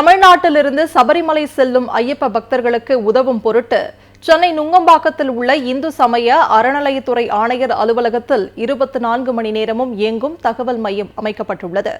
தமிழ்நாட்டிலிருந்து சபரிமலை செல்லும் ஐயப்ப பக்தர்களுக்கு உதவும் பொருட்டு சென்னை நுங்கம்பாக்கத்தில் உள்ள இந்து சமய அறநிலையத்துறை ஆணையர் அலுவலகத்தில் இருபத்தி நான்கு மணி நேரமும் இயங்கும் தகவல் மையம் அமைக்கப்பட்டுள்ளது.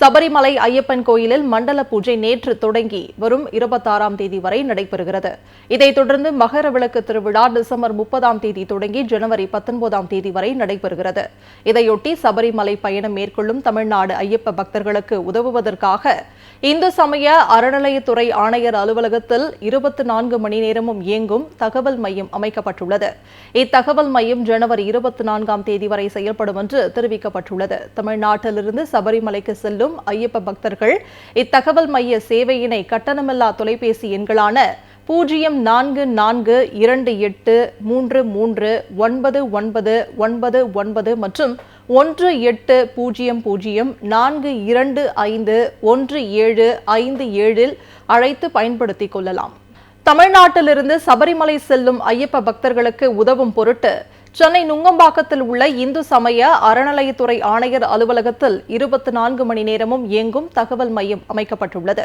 சபரிமலை ஐயப்பன் கோயிலில் மண்டல பூஜை நேற்று தொடங்கி வரும் இருபத்தாறாம் தேதி வரை நடைபெறுகிறது. இதைத் தொடர்ந்து மகர விளக்கு திருவிழா டிசம்பர் முப்பதாம் தேதி தொடங்கி ஜனவரி பத்தொன்பதாம் தேதி வரை நடைபெறுகிறது. இதையொட்டி சபரிமலை பயணம் மேற்கொள்ளும் தமிழ்நாடு ஐயப்ப பக்தர்களுக்கு உதவுவதற்காக இந்து சமய அறநிலையத்துறை ஆணையர் அலுவலகத்தில் இருபத்தி நான்கு மணி நேரமும் இயங்கும் தகவல் மையம் அமைக்கப்பட்டுள்ளது. இத்தகவல் மையம் ஜனவரி இருபத்தி நான்காம் தேதி வரை செயல்படும் என்று தெரிவிக்கப்பட்டுள்ளது. தமிழ்நாட்டிலிருந்து சபரிமலைக்கு செல்லும் ஐயப்ப பக்தர்கள் இத்தகவல் மைய சேவையினை கட்டணமில்லா தொலைபேசி எண்களான பூஜ்ஜியம் நான்கு நான்கு இரண்டு எட்டு மூன்று மூன்று ஒன்பது ஒன்பது ஒன்பது ஒன்பது மற்றும் ஒன்று எட்டு பூஜ்ஜியம் பூஜ்ஜியம் நான்கு இரண்டு ஐந்து ஒன்று ஏழு ஐந்து ஏழில் அழைத்து பயன்படுத்திக் கொள்ளலாம். தமிழ்நாட்டிலிருந்து சபரிமலை செல்லும் ஐயப்ப பக்தர்களுக்கு உதவும் பொருட்டு சென்னை நுங்கம்பாக்கத்தில் உள்ள இந்து சமய அறநிலையத்துறை ஆணையர் அலுவலகத்தில் இருபத்தி நான்கு மணி நேரமும் இயங்கும் தகவல் மையம் அமைக்கப்பட்டுள்ளது.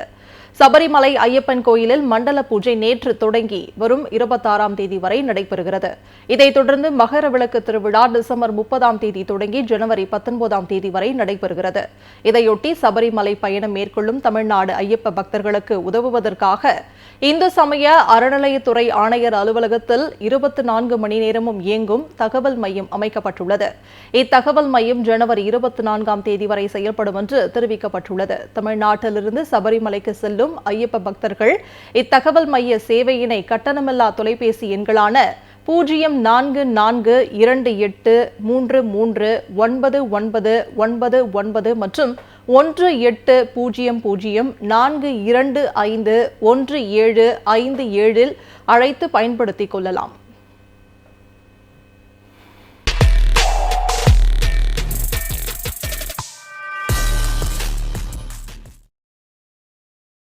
சபரிமலை ஐயப்பன் கோயிலில் மண்டல பூஜை நேற்று தொடங்கி வரும் இருபத்தாறாம் தேதி வரை நடைபெறுகிறது. இதைத் தொடர்ந்து மகர விளக்கு திருவிழா டிசம்பர் முப்பதாம் தேதி தொடங்கி ஜனவரி பத்தொன்பதாம் தேதி வரை நடைபெறுகிறது. இதையொட்டி சபரிமலை பயணம் மேற்கொள்ளும் தமிழ்நாடு ஐயப்ப பக்தர்களுக்கு உதவுவதற்காக இந்து சமய அறநிலையத்துறை ஆணையர் அலுவலகத்தில் இருபத்தி நான்கு மணி நேரமும் இயங்கும் தகவல் மையம் அமைக்கப்பட்டுள்ளது. இத்தகவல் மையம் ஜனவரி இருபத்தி நான்காம் தேதி வரை செயல்படும் என்று தெரிவிக்கப்பட்டுள்ளது. தமிழ்நாட்டிலிருந்து சபரிமலைக்கு செல்லும் ஐயப்ப பக்தர்கள் இத்தகவல் மைய சேவையினை கட்டணமில்லா தொலைபேசி எண்களான பூஜ்ஜியம் நான்கு நான்கு இரண்டு எட்டு மூன்று மூன்று ஒன்பது ஒன்பது ஒன்பது ஒன்பது மற்றும் ஒன்று எட்டு பூஜ்ஜியம் பூஜ்ஜியம் நான்கு இரண்டு ஐந்து ஒன்று ஏழு ஐந்து ஏழில் அழைத்து பயன்படுத்திக் கொள்ளலாம்.